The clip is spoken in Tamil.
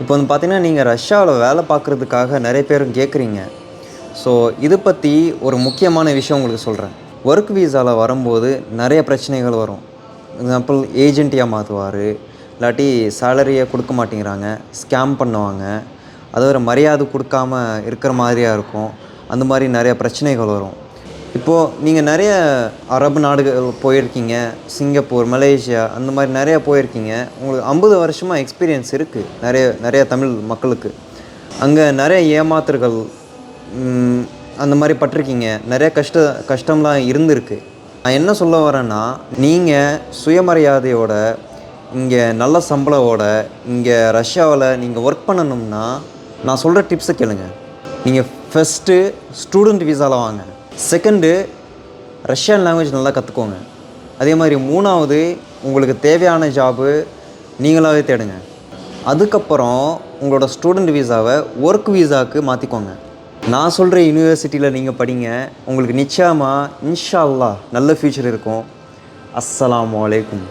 இப்போ வந்து பார்த்தீங்கன்னா நீங்கள் ரஷ்யாவில் வேலை பார்க்குறதுக்காக நிறைய பேரும் கேட்குறீங்க ஸோ இது பற்றி ஒரு முக்கியமான விஷயம் உங்களுக்கு சொல்கிறேன் ஒர்க் வீசாவில் வரும்போது நிறைய பிரச்சனைகள் வரும். எக்ஸாம்பிள் ஏஜென்ட்டியாக மாற்றுவார் இல்லாட்டி சேலரியை கொடுக்க மாட்டேங்கிறாங்க. ஸ்கேம் பண்ணுவாங்க. அது ஒரு மரியாதை கொடுக்காம இருக்கிற மாதிரியாக இருக்கும். அந்த மாதிரி நிறைய பிரச்சனைகள் வரும். இப்போது நீங்கள் நிறைய அரபு நாடுகள் போயிருக்கீங்க சிங்கப்பூர் மலேசியா அந்த மாதிரி நிறைய போயிருக்கீங்க. உங்களுக்கு ஐம்பது வருஷமாக எக்ஸ்பீரியன்ஸ் இருக்குது நிறைய நிறைய தமிழ் மக்களுக்கு. அங்கே நிறைய ஏமாத்துகள் அந்த மாதிரி பட்டிருக்கீங்க. நிறைய கஷ்ட கஷ்டம்லாம் இருந்திருக்கு. நான் என்ன சொல்ல வரேன்னா நீங்கள் சுயமரியாதையோட இங்கே நல்ல சம்பளவோட இங்கே ரஷ்யாவில் நீங்கள் ஒர்க் பண்ணணும்னா நான் சொல்கிற டிப்ஸை கேளுங்க. நீங்கள் ஃபஸ்ட்டு ஸ்டூடெண்ட் விசாவில் வாங்க. செகண்டு ரஷ்யன் லாங்குவேஜ் நல்லா கற்றுக்கோங்க அதே மாதிரி மூணாவது உங்களுக்கு தேவையான ஜாபு நீங்களாகவே தேடுங்க. அதுக்கப்புறம் உங்களோட ஸ்டூடெண்ட் வீசாவை ஒர்க் வீசாவுக்கு மாற்றிக்கோங்க நான் சொல்கிற யூனிவர்சிட்டியில் நீங்கள் படிங்க. உங்களுக்கு நிச்சயமாக இன்ஷா அல்லாஹ் நல்ல ஃப்யூச்சர் இருக்கும். அஸ்ஸலாமு வலைக்கும்